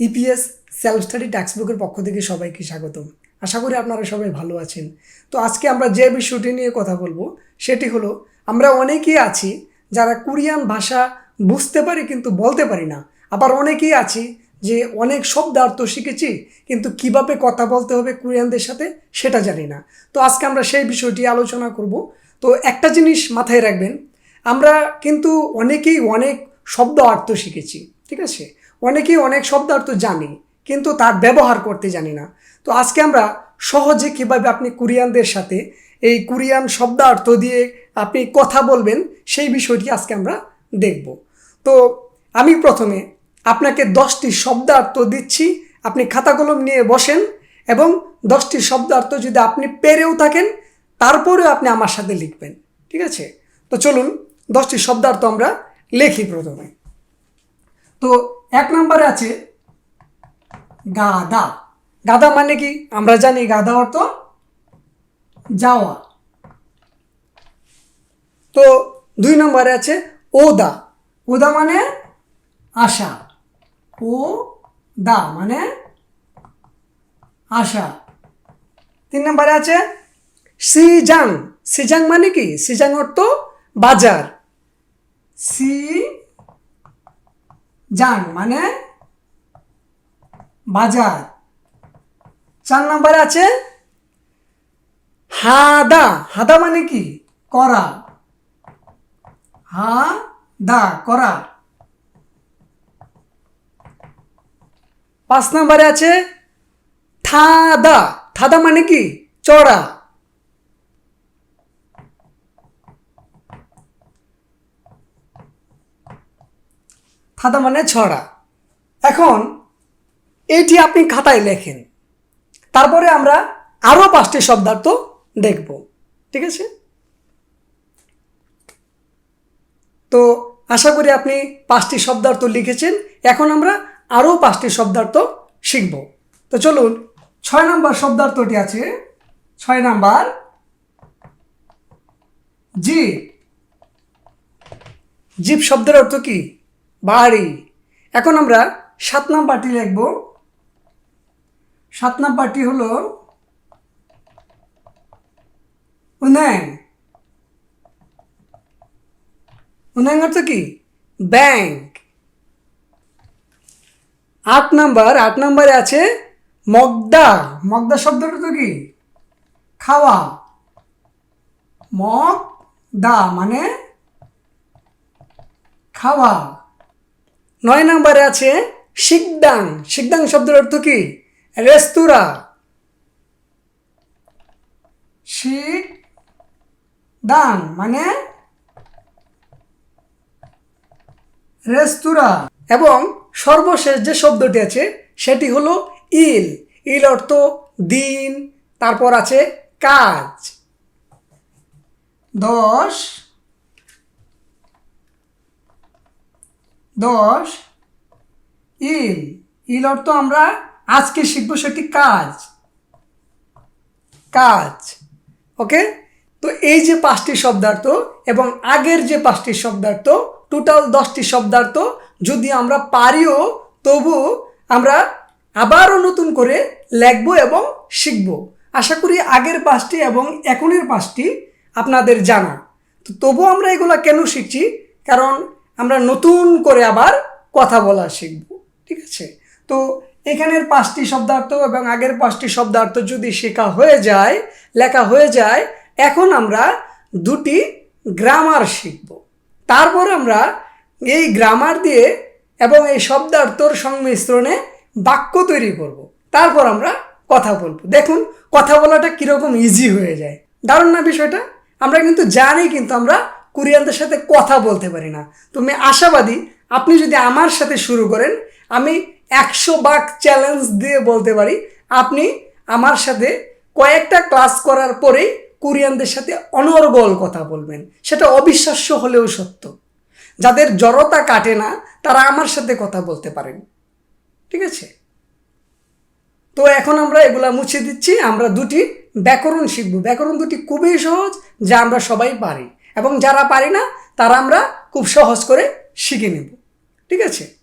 EPS self study বুকের পক্ষ থেকে সবাইকে স্বাগতম। আশা করি আপনারা সবাই ভালো আছেন। তো আজকে আমরা যে বিষয়টি নিয়ে কথা বলব, সেটি হলো, আমরা অনেকেই আছি যারা কোরিয়ান ভাষা বুঝতে পারি কিন্তু বলতে পারি না। আবার অনেকেই আছি যে অনেক শব্দার্থ শিখেছি কিন্তু কীভাবে কথা বলতে হবে কোরিয়ানদের সাথে, সেটা জানি না। তো আজকে আমরা সেই বিষয়টি আলোচনা করব। তো একটা জিনিস মাথায় রাখবেন, আমরা কিন্তু অনেকেই অনেক শব্দ অর্থ শিখেছি, ঠিক আছে? অনেকেই অনেক শব্দার্থ জানি, কিন্তু তার ব্যবহার করতে জানি না। তো আজকে আমরা সহজে কীভাবে আপনি কোরিয়ানদের সাথে এই কোরিয়ান শব্দার্থ দিয়ে আপনি কথা বলবেন, সেই বিষয়টি আজকে আমরা দেখব। তো আমি প্রথমে আপনাকে দশটি শব্দার্থ দিচ্ছি, আপনি খাতা কলম নিয়ে বসেন এবং দশটি শব্দার্থ যদি আপনি পেরেও থাকেন, তারপরেও আপনি আমার সাথে লিখবেন, ঠিক আছে? তো চলুন, দশটি শব্দার্থ আমরা লিখি প্রথমে। তো এক নম্বরে আছে গাদা। গাদা মানে কি? আমরা জানি গাদা অর্থ যাওয়া। তো দুই নম্বরে আছে ওদা। ওদা মানে আশা। ও দা মানে আশা। তিন নম্বরে আছে সিজাং। সিজাং মানে কি? সিজাং অর্থ বাজার। সি জাং মানে বাজার। চার নম্বরে আছে হাদা। হাদা মানে কি? করা। হা দা করা। পাঁচ নম্বরে আছে থাদা। থাদা মানে কি? চড়া। থাদা মানে ছড়া এখন এইটি আপনি খাতায় লেখেন। তারপরে আমরা আরও পাঁচটি শব্দার্থ দেখব। ঠিক আছে? তো আশা করি আপনি পাঁচটি শব্দার্থ লিখেছেন। এখন আমরা আরও পাঁচটি শব্দার্থ শিখব। তো চলুন, ছয় নম্বর শব্দার্থটি আছে। ছয় নাম্বার জিপ জিপ শব্দের অর্থ কি? বাড়ি এখন আমরা সাত নাম্বারটি লিখব। সাত নাম্বারটি হলো উন্নয়ন। উন্নয়ন অর্থ কি? ব্যাংক। আট নাম্বার, আট নাম্বারে আছে মগদা। মগদা শব্দটা তো কি? খাওয়া। মগ দা মানে খাওয়া। নয় নাম্বারে আছে শিকদাং। শিকদাং শব্দের অর্থ কি? রেস্তোরাঁ। শিক দাং মানে রেস্তোরাঁ। এবং সর্বশেষ যে শব্দটি আছে, সেটি হলো ইল। ইল অর্থ দিন, তারপর আছে কাজ। দশ দশ, ইল ইল অর্থ আমরা আজকে শিখব সেটি কাজ। কাজ, ওকে? তো এই যে পাঁচটি শব্দার্থ এবং আগের যে পাঁচটি শব্দার্থ টোটাল দশটি শব্দার্থ, যদি আমরা পারিও, তবু আমরা আবারও নতুন করে লিখব এবং শিখব। আশা করি আগের পাঁচটি এবং এখনের পাঁচটি আপনাদের জানা। তো তবু আমরা এগুলো কেন শিখছি? কারণ আমরা নতুন করে আবার কথা বলা শিখব, ঠিক আছে? তো এখানের পাঁচটি শব্দার্থ এবং আগের পাঁচটি শব্দার্থ যদি শেখা হয়ে যায়, লেখা হয়ে যায়, এখন আমরা দুটি গ্রামার শিখব। তারপর আমরা এই গ্রামার দিয়ে এবং এই শব্দার্থর সংমিশ্রণে বাক্য তৈরি করব। তারপর আমরা কথা বলব। দেখুন, কথা বলাটা কীরকম ইজি হয়ে যায়। দারুণ না বিষয়টা? আমরা কিন্তু জানি, কিন্তু আমরা কোরিয়ানদের সাথে কথা বলতে পারি না। তো আমি আশাবাদী আপনি যদি আমার সাথে শুরু করেন, আমি একশো বাক চ্যালেঞ্জ দিয়ে বলতে পারি, আপনি আমার সাথে কয়েকটা ক্লাস করার পরেই কোরিয়ানদের সাথে অনর্গল কথা বলবেন। সেটা অবিশ্বাস্য হলেও সত্য। যাদের জড়তা কাটে না, তারা আমার সাথে কথা বলতে পারেন। ঠিক আছে? তো এখন আমরা এগুলা মুছে দিচ্ছি। আমরা দুটি ব্যাকরণ শিখব। ব্যাকরণ দুটি খুবই সহজ, যা আমরা সবাই পারি। এবং যারা পারি না তারা আমরা খুব সহজ করে শিখে নেব। ঠিক আছে?